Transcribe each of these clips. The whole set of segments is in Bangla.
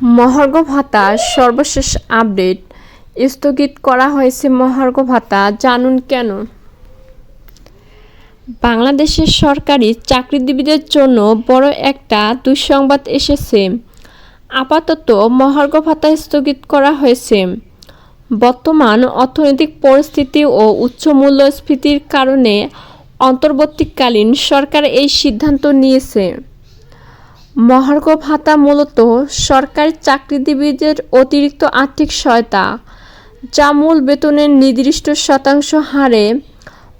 মহার্ঘ ভাতা সর্বশেষ আপডেট স্থগিত করা হয়েছে মহার্ঘ ভাতা জানুন কেন? বাংলাদেশের সরকারি চাকরিজীবীদের জন্য বড় একটা দুঃসংবাদ এসেছে। আপাতত মহার্ঘ ভাতা স্থগিত করা হয়েছে। বর্তমান অর্থনৈতিক পরিস্থিতি ও উচ্চ মূল্যস্ফীতির কারণে অন্তর্বর্তীকালীন সরকার এই সিদ্ধান্ত নিয়েছে। মহার্ঘ ভাতা মূলত সরকারি চাকরিজীবীদের অতিরিক্ত আর্থিক সহায়তা, যা মূল বেতনের নির্দিষ্ট শতাংশ হারে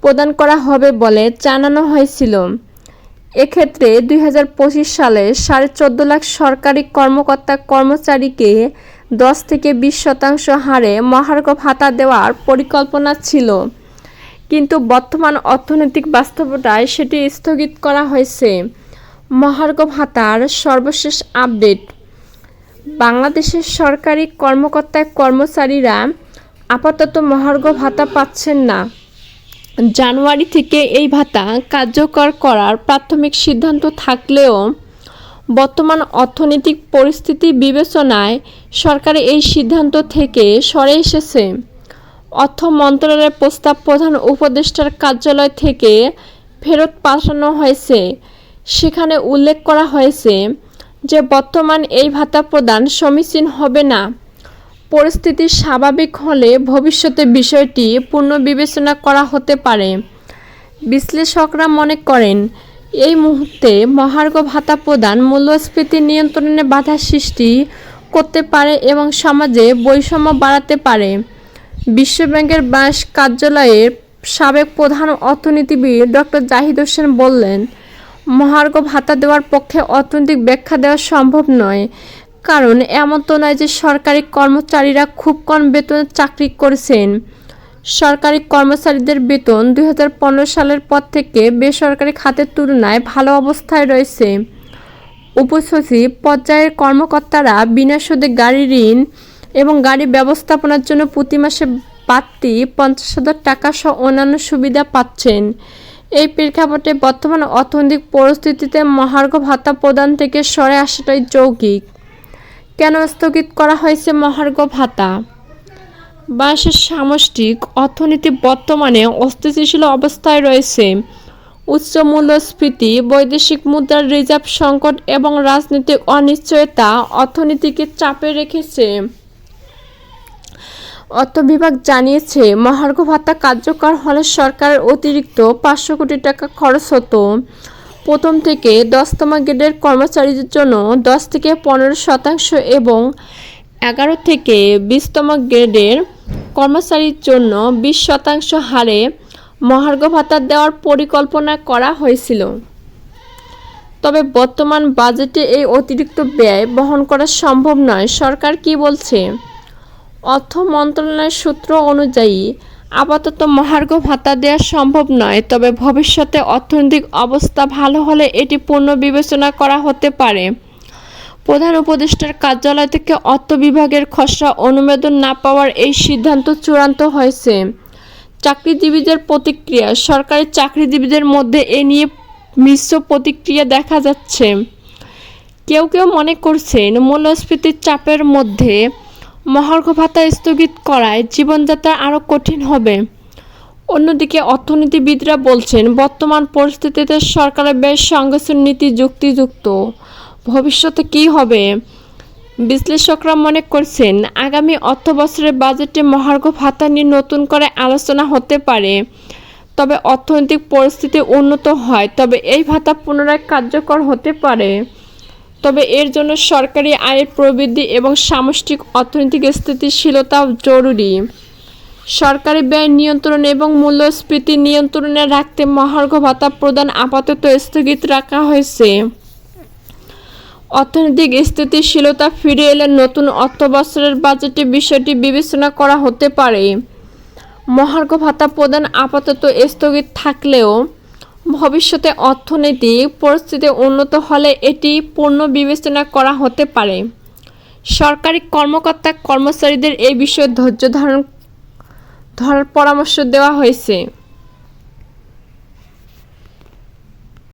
প্রদান করা হবে বলে জানানো হয়েছিল। এক্ষেত্রে দুই হাজার পঁচিশ সালে সাড়ে চোদ্দ লাখ সরকারি কর্মকর্তা কর্মচারীকে দশ থেকে বিশ শতাংশ হারে মহার্ঘ ভাতা দেওয়ার পরিকল্পনা ছিল। কিন্তু বর্তমান অর্থনৈতিক বাস্তবতায় সেটি স্থগিত করা হয়েছে। মহার্ঘ ভাতার সর্বশেষ আপডেট। বাংলাদেশের সরকারি কর্মকর্তা কর্মচারীরা আপাতত মহার্ঘ ভাতা পাচ্ছেন না। জানুয়ারি থেকে এই ভাতা কার্যকর করার প্রাথমিক সিদ্ধান্ত থাকলেও বর্তমান অর্থনৈতিক পরিস্থিতি বিবেচনায় সরকার এই সিদ্ধান্ত থেকে সরে এসেছে। অর্থ মন্ত্রণালয়ের প্রস্তাব প্রধান উপদেষ্টার কার্যালয় থেকে ফেরত পাঠানো হয়েছে। সেখানে উল্লেখ করা হয়েছে যে বর্তমান এই ভাতা প্রদান সমীচীন হবে না। পরিস্থিতি স্বাভাবিক হলে ভবিষ্যতে বিষয়টি পুনর্বিবেচনা করা হতে পারে। বিশ্লেষকরা মনে করেন, এই মুহূর্তে মহার্ঘ ভাতা প্রদান মূল্যস্ফীতি নিয়ন্ত্রণে বাধা সৃষ্টি করতে পারে এবং সমাজে বৈষম্য বাড়াতে পারে। বিশ্বব্যাংকের বাঁশ কার্যালয়ের সাবেক প্রধান অর্থনীতিবিদ ডক্টর জাহিদ হোসেন বললেন মহার্ঘ ভাতা দেওয়ার পক্ষে অর্থনৈতিক ব্যাখ্যা দেওয়া সম্ভব নয়। কারণ এমন তো নয় যে সরকারি কর্মচারীরা খুব কম বেতনে চাকরি করেছেন। সরকারি কর্মচারীদের বেতন দু হাজার পনেরো সালের পর থেকে বেসরকারি খাতের তুলনায় ভালো অবস্থায় রয়েছে। উপসচিব পর্যায়ের কর্মকর্তারা বিনা সুদে গাড়ি ঋণ এবং গাড়ি ব্যবস্থাপনার জন্য প্রতি মাসে বাড়তি পঞ্চাশ হাজার টাকা সহ অন্যান্য সুবিধা পাচ্ছেন। এই প্রেক্ষাপটে বর্তমান অর্থনৈতিক পরিস্থিতিতে মহার্ঘ ভাতা প্রদান থেকে সরে আসাটাই যৌগিক। কেন স্থগিত করা হয়েছে মহার্ঘ ভাতা বাংলাদেশের সামষ্টিক অর্থনীতি বর্তমানে অস্থিতিশীল অবস্থায় রয়েছে। উচ্চ মূল্যস্ফীতি, বৈদেশিক মুদ্রার রিজার্ভ সংকট এবং রাজনৈতিক অনিশ্চয়তা অর্থনীতিকে চাপে রেখেছে। অর্থ বিভাগ জানিয়েছে, মহার্ঘ ভাতা কার্যকর হলে সরকারের অতিরিক্ত পাঁচশো কোটি টাকা খরচ হতো। প্রথম থেকে দশতম গ্রেডের কর্মচারীদের জন্য দশ থেকে পনেরো শতাংশ এবং এগারো থেকে বিশতম গ্রেডের কর্মচারীর জন্য বিশ শতাংশ হারে মহার্ঘ ভাতা দেওয়ার পরিকল্পনা করা হয়েছিল। তবে বর্তমান বাজেটে এই অতিরিক্ত ব্যয় বহন করা সম্ভব নয়। সরকার কি বলছে? অর্থ মন্ত্রণালয়ের সূত্র অনুযায়ী, আপাতত মহার্ঘ ভাতা দেওয়া সম্ভব নয়, তবে ভবিষ্যতে অর্থনৈতিক অবস্থা ভালো হলে এটি পুনর্বিবেচনা করা হতে পারে। প্রধান উপদেষ্টার কার্যালয় থেকে অর্থ বিভাগের খসড়া অনুমোদন না পাওয়ার এই সিদ্ধান্ত চূড়ান্ত হয়েছে। চাকরিজীবীদের প্রতিক্রিয়া, সরকারি চাকরিজীবীদের মধ্যে এ নিয়ে মিশ্র প্রতিক্রিয়া দেখা যাচ্ছে। কেউ কেউ মনে করছেন, মূল্যস্ফীতির চাপের মধ্যে মহার্ঘ ভাতা স্থগিত করায় জীবনযাত্রা আরও কঠিন হবে। অন্যদিকে অর্থনীতিবিদরা বলছেন, বর্তমান পরিস্থিতিতে সরকারের বেশ সংগঠন নীতি যুক্তিযুক্ত। ভবিষ্যতে কি হবে? বিশ্লেষকরা মনে করছেন, আগামী অর্থ বছরের বাজেটে মহার্ঘ ভাতা নিয়ে নতুন করে আলোচনা হতে পারে। তবে অর্থনৈতিক পরিস্থিতি উন্নত হয়, তবে এই ভাতা পুনরায় কার্যকর হতে পারে। তবে এর জন্য সরকারি আয়ের প্রবৃদ্ধি এবং সামষ্টিক অর্থনৈতিক স্থিতিশীলতাও জরুরি। সরকারি ব্যয় নিয়ন্ত্রণ এবং মূল্যস্ফীতি নিয়ন্ত্রণে রাখতে মহার্ঘ ভাতা প্রদান আপাতত স্থগিত রাখা হয়েছে। অর্থনৈতিক স্থিতিশীলতা ফিরে এলে নতুন অর্থ বছরের বাজেটে বিষয়টি বিবেচনা করা হতে পারে। মহার্ঘ ভাতা প্রদান আপাতত স্থগিত থাকলেও ভবিষ্যতে অর্থনৈতিক পরিস্থিতি উন্নত হলে এটি পূর্ণ বিবেচনা করা হতে পারে। সরকারি কর্মকর্তা কর্মচারীদের এই বিষয়ে ধৈর্য ধারণ, ধরার পরামর্শ দেওয়া হয়েছে।